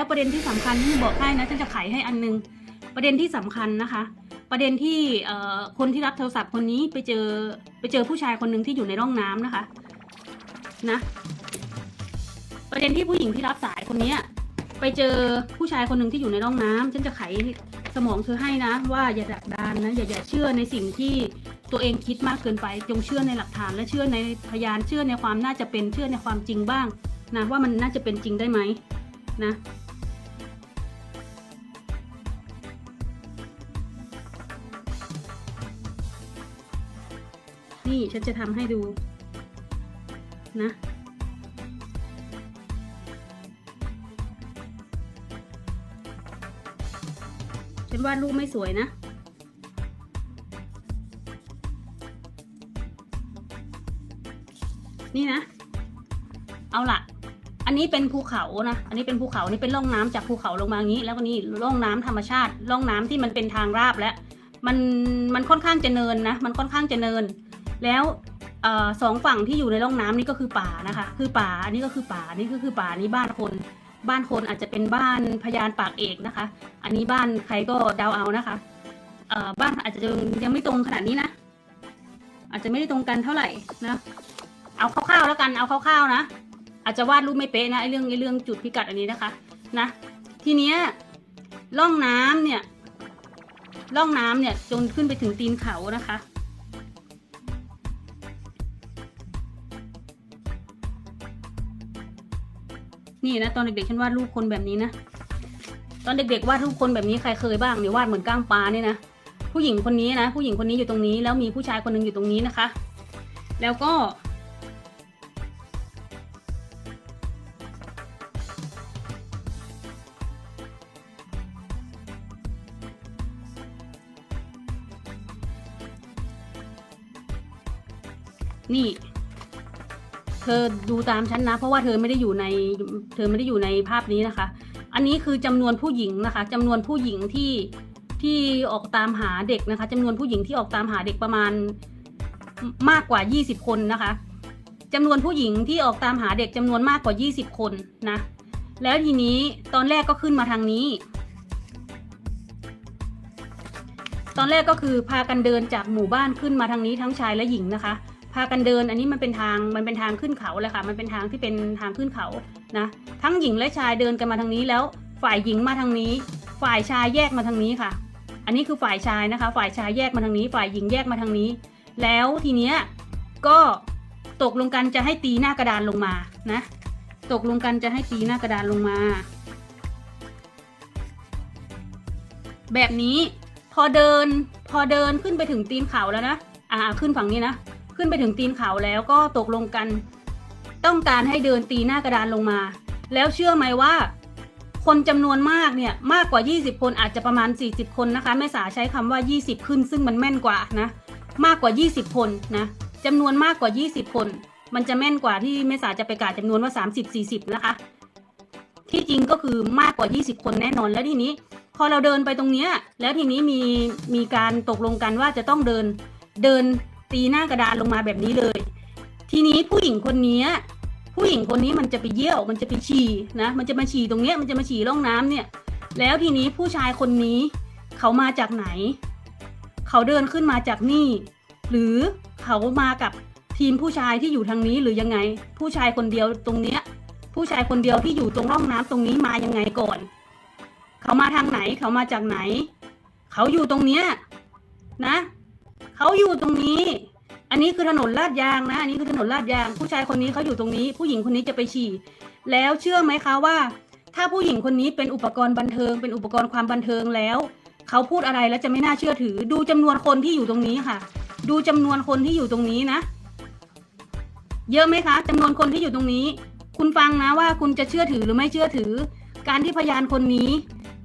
แล้วประเด็นที่สำคัญที่บอกให้นะฉันจะไขให้อันนึง ประเด็นที่สำคัญนะคะ ประเด็นที่คนที่รับโทรศัพท์คนนี้ไปเจอไปเจอผู้ชายคนหนึ่งที่อยู่ในร่องน้ำนะคะ นะ ประเด็นที่ผู้หญิงที่รับสายคนเนี้ยไปเจอผู้ชายคนหนึ่งที่อยู่ในร่องน้ำฉันจะไขสมองเธอให้นะ ว่าอย่าดักดานนะอย่าอย่าเชื่อในสิ่งที่ตัวเองคิดมากเกินไป จงเชื่อในหลักฐาน และเชื่อในพยานเชื่อในความน่าจะเป็นเชื่อในความจริงบ้างนะว่ามันน่าจะเป็นจริงได้ไหมนะ นี่ฉันจะทำให้ดูนะฉันวาดรูปไม่สวยนะ นี่นะ เอาละอันนี้เป็นภูเขานะ อันนี้เป็นภูเขา นี่เป็นร่องน้ำจากภูเขาลงมาอย่างนี้ แล้วก็นี่ร่องน้ำธรรมชาติ ร่องน้ำที่มันเป็นทางราบแล้ว มัน มันค่อนข้างจะเนินนะ มันค่อนข้างจะเนิน แล้วอสองฝั่งที่อยู่ในร่องน้ำนี่ก็คือป่านะคะ คือป่าอันนี้ก็คือป่านนี้ก็คือป่านี้บ้านคน บ้านคนอาจจะเป็นบ้านพยานปากเอกนะคะ อันนี้บ้านใครก็เดาเอานะคะบ้านอาจจะยังไม่ตรงขนาดนี้นะ อาจจะไม่ได้ตรงกันเท่าไหร่นะเอาคร่าวๆแล้วกันเอาคร่าวๆนะ อาจจะวาดรูปไม่เป๊ะนะไอ้เรื่องไอ้เรื่องจุดพิกัดอันนี้นะคะนะทีเนี้ยร่องน้ำเนี่ยร่องน้ำเนี่ยจนขึ้นไปถึงตีนเขานะคะ นี่นะตอนเด็กๆฉันวาดรูปคนแบบนี้นะ ตอนเด็กๆวาดรูปคนแบบนี้ใครเคยบ้างเนี่ยวาดเหมือนก้างปลาเนี่ยนะ ผู้หญิงคนนี้นะ ผู้หญิงคนนี้อยู่ตรงนี้ แล้วมีผู้ชายคนหนึ่งอยู่ตรงนี้นะคะ แล้วก็ นี่ ธอดูตามฉันนะ เพราะว่าเธอไม่ได้อยู่ในเธอไม่ได้อยู่ในภาพนี้นะคะ อันนี้คือจำนวนผู้หญิงนะคะจำนวนผู้หญิงที่ที่ออกตามหาเด็กนะคะจำนวนผู้หญิงที่ออกตามหาเด็กประมาณมากกว่า 20 คนนะคะจำนวนผู้หญิงที่ออกตามหาเด็กจำนวนมากกว่า 20 คนนะ แล้วทีนี้ตอนแรกก็ขึ้นมาทางนี้ ตอนแรกก็คือพากันเดินจากหมู่บ้านขึ้นมาทางนี้ทั้งชายและหญิงนะคะ พากันเดินอันนี้มันเป็นทางมันเป็นทางขึ้นเขาเลยค่ะ มันเป็นทางที่เป็นทางขึ้นเขานะ ทั้งหญิงและชายเดินกันมาทางนี้แล้ว ฝ่ายหญิงมาทางนี้ ฝ่ายชายแยกมาทางนี้ค่ะ อันนี้คือฝ่ายชายนะคะ ฝ่ายชายแยกมาทางนี้ ฝ่ายหญิงแยกมาทางนี้ แล้วทีเนี้ยก็ตกลงกันจะให้ตีหน้ากระดานลงมานะ ตกลงกันจะให้ตีหน้ากระดานลงมา แบบนี้พอเดินพอเดินขึ้นไปถึงตีนเขาแล้วนะอ่าขึ้นฝั่งนี้นะ ขึ้นไปถึงตีนเขาแล้วก็ตกลงกัน ต้องการให้เดินตีหน้ากระดานลงมา แล้วเชื่อไหมว่า คนจำนวนมากเนี่ยมากกว่า 20 คนอาจจะประมาณ 40 คนนะคะแม่สาใช้คำว่า 20 ขึ้น ซึ่งมันแม่นกว่านะมากกว่า 20 คนนะจำนวนมากกว่า 20 คน มันจะแม่นกว่าที่แม่สาจะไปกาจำนวนว่า 30 40 นะคะ ที่จริงก็คือมากกว่า 20 คนแน่นอนแล้วทีนี้พอเราเดินไปตรงเนี้ยแล้วทีนี้มีมีการตกลงกันว่าจะต้องเดินเดิน ตีหน้ากระดานลงมาแบบนี้เลย ทีนี้ผู้หญิงคนนี้ผู้หญิงคนนี้มันจะไปเยี่ยว มันจะไปฉี่นะ มันจะมาฉี่ตรงเนี้ย มันจะมาฉี่ร่องน้ำเนี่ย แล้วทีนี้ผู้ชายคนนี้เขามาจากไหน เขาเดินขึ้นมาจากนี่ หรือเขามากับทีมผู้ชายที่อยู่ทางนี้หรือยังไง ผู้ชายคนเดียวตรงเนี้ย ผู้ชายคนเดียวที่อยู่ตรงร่องน้ำตรงนี้มายังไงก่อน เขามาทางไหน เขามาจากไหน เขาอยู่ตรงเนี้ยนะ เขาอยู่ตรงนี้ อันนี้คือถนนลาดยางนะ อันนี้คือถนนลาดยาง ผู้ชายคนนี้เขาอยู่ตรงนี้ ผู้หญิงคนนี้จะไปฉี่ แล้วเชื่อไหมคะว่า ถ้าผู้หญิงคนนี้เป็นอุปกรณ์บันเทิง เป็นอุปกรณ์ความบันเทิงแล้ว เขาพูดอะไรแล้วจะไม่น่าเชื่อถือ ดูจำนวนคนที่อยู่ตรงนี้ค่ะ ดูจำนวนคนที่อยู่ตรงนี้นะ เยอะไหมคะจำนวนคนที่อยู่ตรงนี้ คุณฟังนะว่าคุณจะเชื่อถือหรือไม่เชื่อถือ การที่พยานคนนี้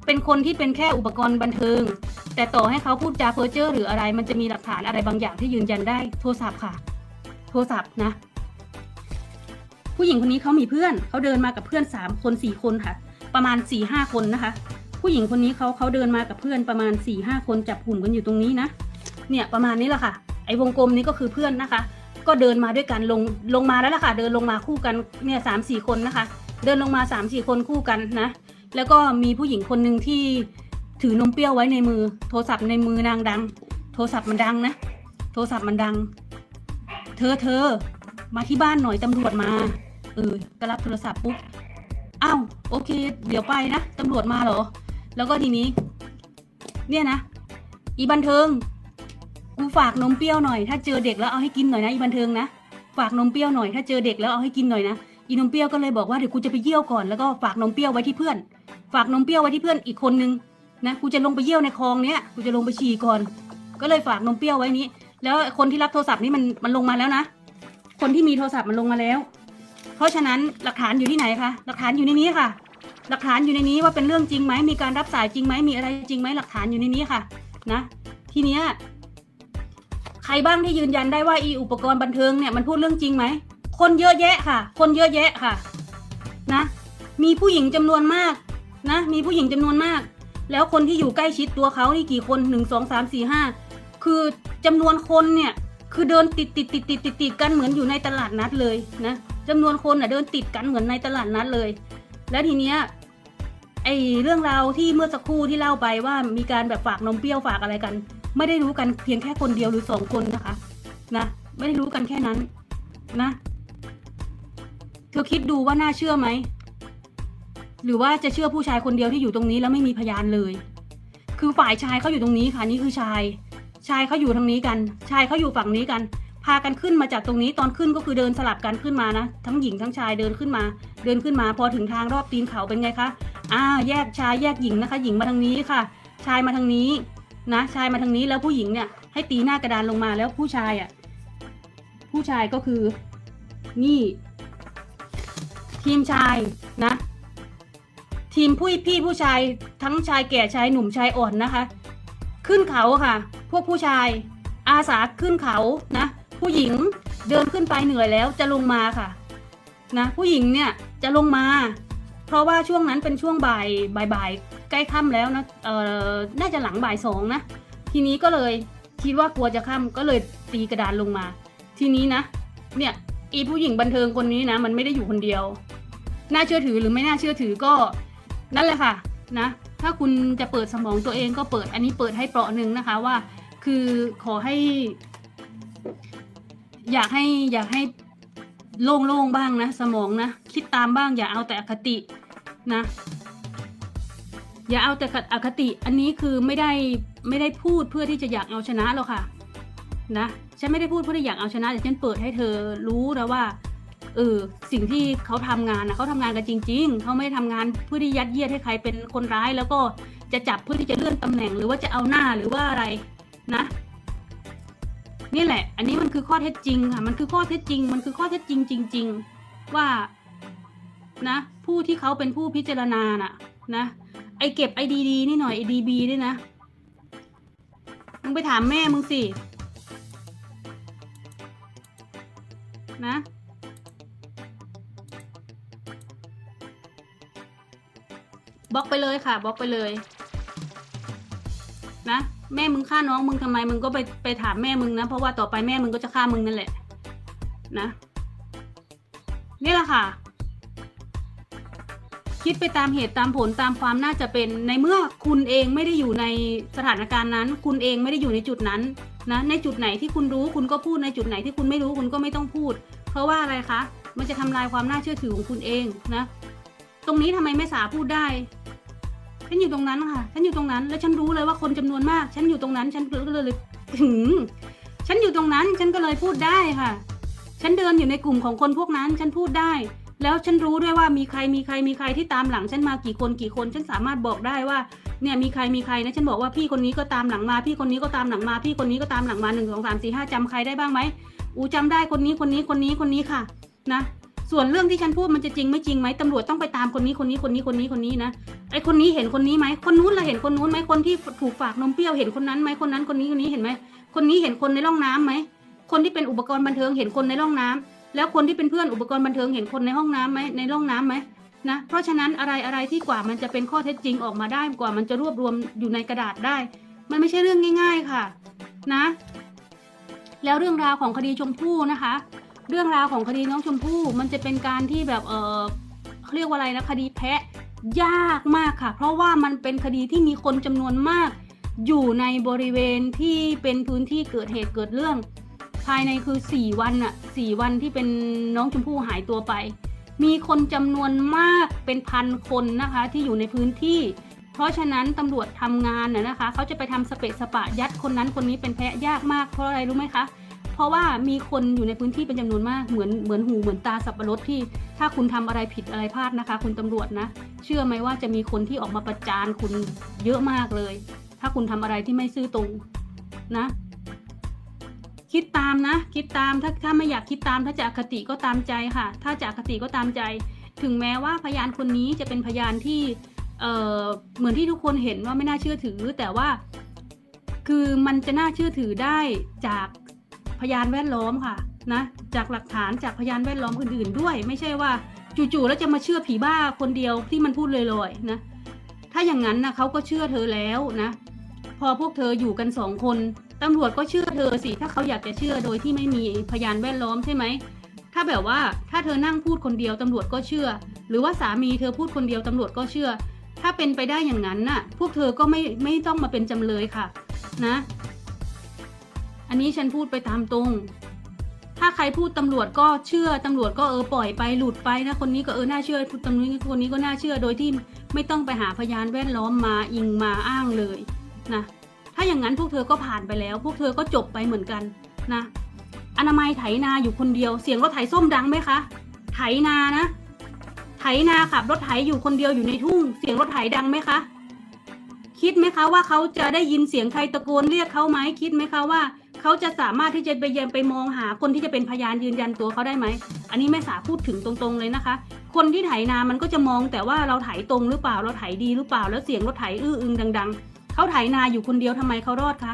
เป็นคนที่เป็นแค่อุปกรณ์บันเทิง แต่ต่อให้เขาพูดจาเพ้อเจ้อหรืออะไร มันจะมีหลักฐานอะไรบางอย่างที่ยืนยันได้โทรศัพท์ค่ะ โทรศัพท์นะ ผู้หญิงคนนี้เขามีเพื่อนเขาเดินมากับเพื่อนสามคนสี่คนค่ะ ประมาณสี่ห้าคนนะคะ ผู้หญิงคนนี้เขาเขาเดินมากับเพื่อนประมาณสี่ห้าคนจับกลุ่มกันอยู่ตรงนี้นะเนี่ยประมาณนี้แหละค่ะ ไอ้วงกลมนี้ก็คือเพื่อนนะคะ ก็เดินมาด้วยกันลงลงมาแล้วล่ะค่ะ เดินลงมาคู่กันเนี่ยสามสี่คนนะคะ เดินลงมาสามสี่คนคู่กันนะ แล้วก็มีผู้หญิงคนหนึ่งที่ถือนมเปรี้ยวไว้ในมือ โทรศัพท์ในมือนางดัง โทรศัพท์มันดังนะ โทรศัพท์มันดัง เธอเธอ มาที่บ้านหน่อยตำรวจมา เออก็รับโทรศัพท์ปุ๊บ อ้าวโอเค เดี๋ยวไปนะตำรวจมาเหรอ แล้วก็ทีนี้ เนี่ยนะ อีบันเทิง กูฝากนมเปรี้ยวหน่อย ถ้าเจอเด็กแล้วเอาให้กินหน่อยนะ อีบันเทิงนะ ฝากนมเปรี้ยวหน่อย ถ้าเจอเด็กแล้วเอาให้กินหน่อยนะ อีนมเปรี้ยวก็เลยบอกว่าเดี๋ยวกูจะไปเยี่ยวก่อน แล้วก็ฝากนมเปรี้ยวไว้ที่เพื่อน ฝากนมเปรี้ยวไว้ที่เพื่อนอีกคนนึงนะกูจะลงไปเยี่ยวในคลองเนี้ยกูจะลงไปฉี่ก่อน ก็เลยฝากนมเปรี้ยวไว้นี้ แล้วคนที่รับโทรศัพท์นี่มันมันลงมาแล้วนะ คนที่มีโทรศัพท์มันลงมาแล้ว เพราะฉะนั้นหลักฐานอยู่ที่ไหนคะหลักฐานอยู่ในนี้ค่ะ หลักฐานอยู่ในนี้ว่าเป็นเรื่องจริงไหมมีการรับสายจริงไหมมีอะไรจริงไหมหลักฐานอยู่ในนี้ค่ะ นะ ทีเนี้ยใครบ้างที่ยืนยันได้ว่าอีอุปกรณ์บันเทิงเนี่ยมันพูดเรื่องจริงไหมคนเยอะแยะค่ะ คนเยอะแยะค่ะ นะ มีผู้หญิงจำนวนมาก นะ มีผู้หญิงจำนวนมาก แล้วคนที่อยู่ใกล้ชิดตัวเขานี่กี่คนหนึ่งสองสามสี่ห้าคือจำนวนคนเนี่ยคือเดินติดติดติดติดติดติดกันเหมือนอยู่ในตลาดนัดเลยนะจำนวนคนอะเดินติดกันเหมือนในตลาดนัดเลย แล้วทีเนี้ยไอเรื่องราวที่เมื่อสักครู่ที่เล่าไปว่ามีการแบบฝากนมเปรี้ยวฝากอะไรกัน ไม่ได้รู้กันเพียงแค่คนเดียวหรือสองคนนะคะนะไม่ได้รู้กันแค่นั้นนะ เธอคิดดูว่าน่าเชื่อไหม หรือว่าจะเชื่อผู้ชายคนเดียวที่อยู่ตรงนี้แล้วไม่มีพยานเลย คือฝ่ายชายเขาอยู่ตรงนี้ค่ะนี่คือชาย ชายเขาอยู่ทางนี้กัน ชายเขาอยู่ฝั่งนี้กัน พากันขึ้นมาจากตรงนี้ตอนขึ้นก็คือเดินสลับกันขึ้นมานะ ทั้งหญิงทั้งชายเดินขึ้นมา เดินขึ้นมาพอถึงทางรอบตีนเขาเป็นไงคะอ่าแยกชายแยกหญิงนะคะ หญิงมาทางนี้ค่ะ ชายมาทางนี้นะ ชายมาทางนี้แล้วผู้หญิงเนี่ยให้ตีหน้ากระดานลงมาแล้วผู้ชายอะผู้ชายก็คือนี่ทีมชายนะ ทีมผู้พี่ผู้ชายทั้งชายแก่ชายหนุ่มชายอ่อนนะคะ ขึ้นเขาค่ะ พวกผู้ชาย อาสาขึ้นเขานะ ผู้หญิงเดินขึ้นไปเหนื่อยแล้วจะลงมาค่ะนะผู้หญิงเนี่ยจะลงมา เพราะว่าช่วงนั้นเป็นช่วงบ่ายบ่ายายใกล้ค่ำแล้วนะเอ่อน่าจะหลังบ่ายสองนะทีนี้ก็เลยคิดว่ากลัวจะค่ำก็เลยตีกระดานลงมา ทีนี้นะ เนี่ยอีผู้หญิงบันเทิงคนนี้นะ มันไม่ได้อยู่คนเดียว น่าเชื่อถือหรือไม่น่าเชื่อถือก็ นั่นแหละค่ะนะถ้าคุณจะเปิดสมองตัวเองก็เปิดอันนี้เปิดให้เปราะหนึ่งนะคะว่า คือขอให้ อยากให้อยากให้โล่งๆบ้างนะสมองนะคิดตามบ้างอย่าเอาแต่อคตินะ อย่าเอาแต่อคติ อันนี้คือไม่ได้ไม่ได้พูดเพื่อที่จะอยากเอาชนะหรอกค่ะนะฉันไม่ได้พูดเพื่อที่อยากเอาชนะแต่ฉันเปิดให้เธอรู้นะว่า เออสิ่งที่เขาทำงานนะเขาทำงานกันจริง ๆเขาไม่ได้ทำงานเพื่อที่ยัดเยียดให้ใครเป็นคนร้าย แล้วก็จะจับเพื่อที่จะเลื่อนตำแหน่งหรือว่าจะเอาหน้าหรือว่าอะไรนะนี่แหละ อันนี้มันคือข้อเท็จจริงค่ะ มันคือข้อเท็จจริง มันคือข้อเท็จจริงจริง ๆ ว่านะ ผู้ที่เขาเป็นผู้พิจารณาน่ะ นะไอเก็บไอดีดีนี่หน่อยไอดีบีด้วยนะมึงไปถามแม่มึงสิ นะ บล็อกไปเลยค่ะบล็อกไปเลย นะ แม่มึงฆ่าน้องมึงทำไมมึงก็ไปไปถามแม่มึงนะ เพราะว่าต่อไปแม่มึงก็จะฆ่ามึงนั่นแหละ นะนี่แหละค่ะ คิดไปตามเหตุตามผลตามความน่าจะเป็นในเมื่อคุณเองไม่ได้อยู่ในสถานการณ์นั้น คุณเองไม่ได้อยู่ในจุดนั้นนะในจุดไหนที่คุณรู้คุณก็พูดในจุดไหนที่คุณไม่รู้คุณก็ไม่ต้องพูด เพราะว่าอะไรคะ มันจะทำลายความน่าเชื่อถือของคุณเองนะ ตรงนี้ทำไมไม่สาพูดได้ ฉันอยู่ตรงนั้นค่ะ ฉันอยู่ตรงนั้น แล้วฉันรู้เลยว่าคนจำนวนมาก ฉันอยู่ตรงนั้น ฉันก็เลยถึงฉันอยู่ตรงนั้น ฉันก็เลยพูดได้ค่ะ ฉันเดินอยู่ในกลุ่มของคนพวกนั้น ฉันพูดได้ แล้วฉันรู้ด้วยว่ามีใคร มีใคร มีใครที่ตามหลัง ฉันมากี่คน กี่คน ฉันสามารถบอกได้ว่า เนี่ยมีใคร มีใครนะ ฉันบอกว่าพี่คนนี้ก็ตามหลังมา พี่คนนี้ก็ตามหลังมา พี่คนนี้ก็ตามหลังมาหนึ่งสองสามสี่ห้าจำใครได้บ้างไหมอูจำได้คนนี้ คนนี้ คนนี้ คนนี้ค่ะ นะ ส่วนเรื่องที่ฉันพูดมันจะจริงไม่จริงไหมตำรวจต้องไปตามคนนี้คนนี้คนนี้คนนี้คนนี้นะไอคนนี้เห็นคนนี้ไหมคนนู้นเราเห็นคนนู้นไหมคนที่ถูกฝากนมเปรี้ยวเห็นคนนั้นไหมคนนั้นคนนี้คนนี้เห็นไหมคนนี้เห็นคนในร่องน้ำไหมคนที่เป็นอุปกรณ์บันเทิงเห็นคนในร่องน้ำแล้วคนที่เป็นเพื่อนอุปกรณ์บันเทิงเห็นคนในห้องน้ำไหมในร่องน้ำไหมนะเพราะฉะนั้นอะไรอะไรที่กว่ามันจะเป็นข้อเท็จจริงออกมาได้กว่ามันจะรวบรวมอยู่ในกระดาษได้ มันไม่ใช่เรื่องง่าย ๆค่ะ นะ แล้วเรื่องราวของคดีชมพู่นะคะ เรื่องราวของคดีน้องชมพู่มันจะเป็นการที่แบบเออเขาเรียกว่าอะไรนะคดีแพะยากมากค่ะ เพราะว่ามันเป็นคดีที่มีคนจำนวนมาก อยู่ในบริเวณที่เป็นพื้นที่เกิดเหตุเกิดเรื่อง ภายในคือ 4 วันอะ4วันที่เป็นน้องชมพู่หายตัวไป มีคนจำนวนมากเป็นพันคนนะคะที่อยู่ในพื้นที่ เพราะฉะนั้นตำรวจทำงานน่ะนะคะเขาจะไปทำสเปะสปะยัดคนนั้นคนนี้เป็นแพะยากมากเพราะอะไรรู้ไหมคะเพราะว่ามีคนอยู่ในพื้นที่เป็นจำนวนมากเหมือนเหมือนหูเหมือนตาสับปะรดที่ ถ้าคุณทำอะไรผิดอะไรพลาดนะคะ คุณตำรวจนะ เชื่อไหมว่าจะมีคนที่ออกมาประจานคุณเยอะมากเลย ถ้าคุณทำอะไรที่ไม่ซื่อตรงนะ คิดตามนะ คิดตามถ้าถ้าไม่อยากคิดตาม ถ้าจะอคติก็ตามใจค่ะ ถ้าจะอคติก็ตามใจ ถึงแม้ว่าพยานคนนี้จะเป็นพยานที่เอ่อเหมือนที่ทุกคนเห็นว่าไม่น่าเชื่อถือ แต่ว่า คือมันจะน่าเชื่อถือได้จาก พยานแวดล้อมค่ะนะจากหลักฐานจากพยานแวดล้อมอื่น ๆ ด้วย ไม่ใช่ว่าจู่ๆแล้วจะมาเชื่อผีบ้าคนเดียวที่มันพูดลอยๆนะถ้าอย่างนั้นนะเขาก็เชื่อเธอแล้วนะพอพวกเธออยู่กันสองคนตำรวจก็เชื่อเธอสิถ้าเขาอยากจะเชื่อโดยที่ไม่มีพยานแวดล้อมใช่ไหมถ้าแบบว่าถ้าเธอนั่งพูดคนเดียวตำรวจก็เชื่อ หรือว่าสามีเธอพูดคนเดียวตำรวจก็เชื่อ ถ้าเป็นไปได้อย่างนั้นน่ะ พวกเธอก็ไม่ไม่ต้องมาเป็นจำเลยค่ะ นะ อันนี้ฉันพูดไปตามตรง ถ้าใครพูดตำรวจก็เชื่อตำรวจก็เออปล่อยไปหลุดไปนะคนนี้ก็เออน่าเชื่อพูดตำรวจคนนี้ก็น่าเชื่อโดยที่ไม่ต้องไปหาพยานแวดล้อมมาอิงมาอ้างเลยนะถ้าอย่างนั้นพวกเธอก็ผ่านไปแล้ว พวกเธอก็จบไปเหมือนกันนะอนามัยไถนาอยู่คนเดียว เสียงรถไถส้มดังไหมคะ ไถนานะ ไถนาขับรถไถอยู่คนเดียวอยู่ในทุ่ง เสียงรถไถดังไหมคะ คิดไหมคะว่าเขาจะได้ยินเสียงใครตะโกนเรียกเขาไหมคิดไหมคะว่า เขาจะสามารถที่จะไปยังไปมองหาคนที่จะเป็นพยานยืนยันตัวเขาได้ไหม อันนี้แม่สาพูดถึงตรงๆเลยนะคะ คนที่ไถนามันก็จะมองแต่ว่าเราไถตรงหรือเปล่าเราไถดีหรือเปล่า แล้วเสียงรถไถอื้ออึงดัง ๆเขาไถนาอยู่คนเดียวทำไมเขารอดคะ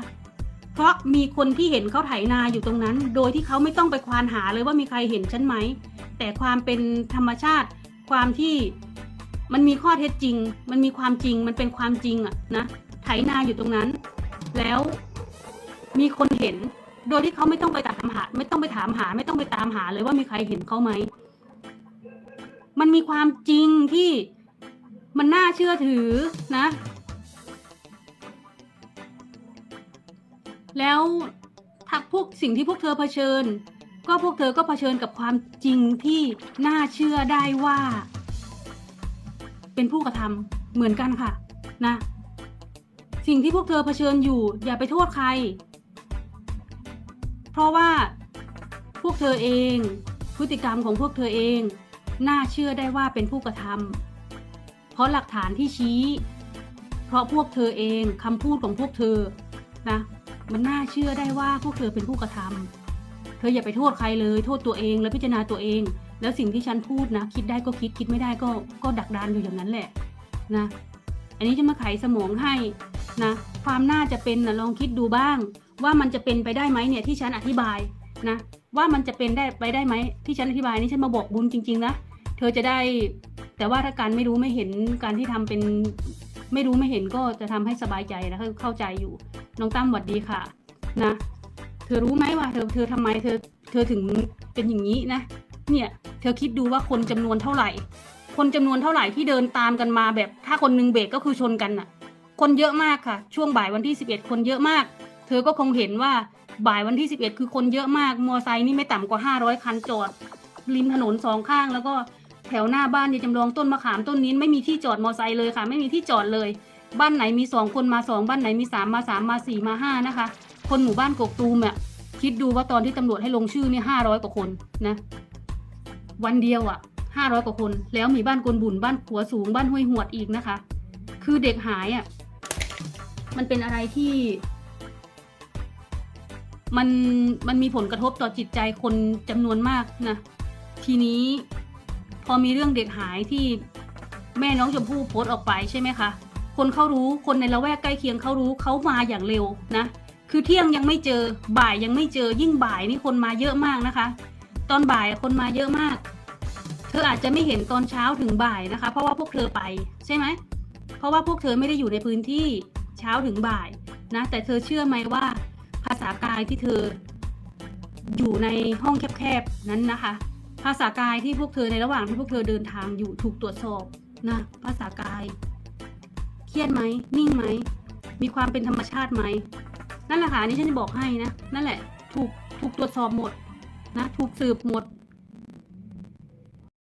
เพราะมีคนที่เห็นเขาไถนาอยู่ตรงนั้น โดยที่เขาไม่ต้องไปควานหาเลยว่ามีใครเห็นฉันไหม แต่ความเป็นธรรมชาติ ความที่มันมีข้อเท็จจริง มันมีความจริง มันเป็นความจริงอะนะ ไถนาอยู่ตรงนั้น แล้ว มีคนเห็น โดยที่เขาไม่ต้องไปตามหา ไม่ต้องไปถามหา ไม่ต้องไปตามหาเลยว่ามีใครเห็นเขาไหม มันมีความจริงที่มันน่าเชื่อถือนะ แล้วถ้าพวกสิ่งที่พวกเธอเผชิญ ก็พวกเธอก็เผชิญกับความจริงที่น่าเชื่อได้ว่า เป็นผู้กระทำเหมือนกันค่ะ นะ สิ่งที่พวกเธอเผชิญอยู่ อย่าไปโทษใคร เพราะว่าพวกเธอเอง พฤติกรรมของพวกเธอเอง น่าเชื่อได้ว่าเป็นผู้กระทำเพราะหลักฐานที่ชี้ เพราะพวกเธอเองคำพูดของพวกเธอนะมันน่าเชื่อได้ว่าพวกเธอเป็นผู้กระทำเธออย่าไปโทษใครเลย โทษตัวเองและพิจารณาตัวเอง แล้วสิ่งที่ฉันพูดนะ คิดได้ก็คิดคิดไม่ได้ก็ก็ดักดานอยู่อย่างนั้นแหละนะอันนี้จะมาไขสมองให้นะความน่าจะเป็นนะลองคิดดูบ้าง ว่ามันจะเป็นไปได้ไหมเนี่ยที่ฉันอธิบายนะว่ามันจะเป็นได้ไปได้ไหมที่ฉันอธิบายนี่ฉันมาบอกบุญจริงๆนะเธอจะได้แต่ว่าถ้าการไม่รู้ไม่เห็นการที่ทำเป็นไม่รู้ไม่เห็นก็จะทำให้สบายใจนะเข้าใจอยู่น้องตั้มหวัดดีค่ะนะเธอรู้ไหมว่าเธอเธอทำไมเธอเธอถึงเป็นอย่างนี้นะเนี่ยเธอคิดดูว่าคนจำนวนเท่าไหร่ คนจำนวนเท่าไหร่ที่เดินตามกันมาแบบถ้าคนหนึงเบรกก็คือชนกันน่ะ คนเยอะมากค่ะ ช่วงบ่ายวันที่ 11 คนเยอะมาก ธอก็คงเห็นว่าบ่ายวันที่ 11 คือคนเยอะมาก มอไซค์นี่ไม่ต่ำกว่า 500 คันจอด ริมถนนสองข้าง แล้วก็แถวหน้าบ้านยายจำลองต้นมะขามต้นนี้ไม่มีที่จอดมอไซค์เลยค่ะ ไม่มีที่จอดเลย บ้านไหนมีสองคนมาสองบ้านไหนมีสามมาสามมาสี่มาห้านะคะ คนหมู่บ้านกกตูมอะคิดดูว่าตอนที่ตำรวจให้ลงชื่อเนี่ยห้าร้อยกว่าคนนะ วันเดียวอะห้าร้อยกว่าคน แล้วมีบ้านกวนบุญบ้านขัวสูงบ้านห้วยหวดอีกนะคะ คือเด็กหายอะมันเป็นอะไรที่ มันมันมีผลกระทบต่อจิตใจคนจำนวนมากนะ ทีนี้พอมีเรื่องเด็กหายที่แม่น้องชมพู่โพสต์ออกไปใช่ไหมคะ คนเขารู้คนในละแวกใกล้เคียงเขารู้เขามาอย่างเร็วนะ คือเที่ยงยังไม่เจอบ่ายยังไม่เจอยิ่งบ่ายนี่คนมาเยอะมากนะคะ ตอนบ่ายคนมาเยอะมาก เธออาจจะไม่เห็นตอนเช้าถึงบ่ายนะคะ เพราะว่าพวกเธอไปใช่ไหมเพราะว่าพวกเธอไม่ได้อยู่ในพื้นที่เช้าถึงบ่ายนะ แต่เธอเชื่อไหมว่าาษากายที่เธอ อยู่ในห้องแคบๆนั้นนะคะ ภาษากายที่พวกเธอในระหว่างที่พวกเธอเดินทางอยู่ถูกตรวจสอบนะภาษากาย เครียดไหมนิ่งไหมมีความเป็นธรรมชาติไหมนั่นแหละค่ะอันนี่ฉันจะบอกให้นะนั่นแหละ ถูกถูกตรวจสอบหมดนะ ถูกสืบหมด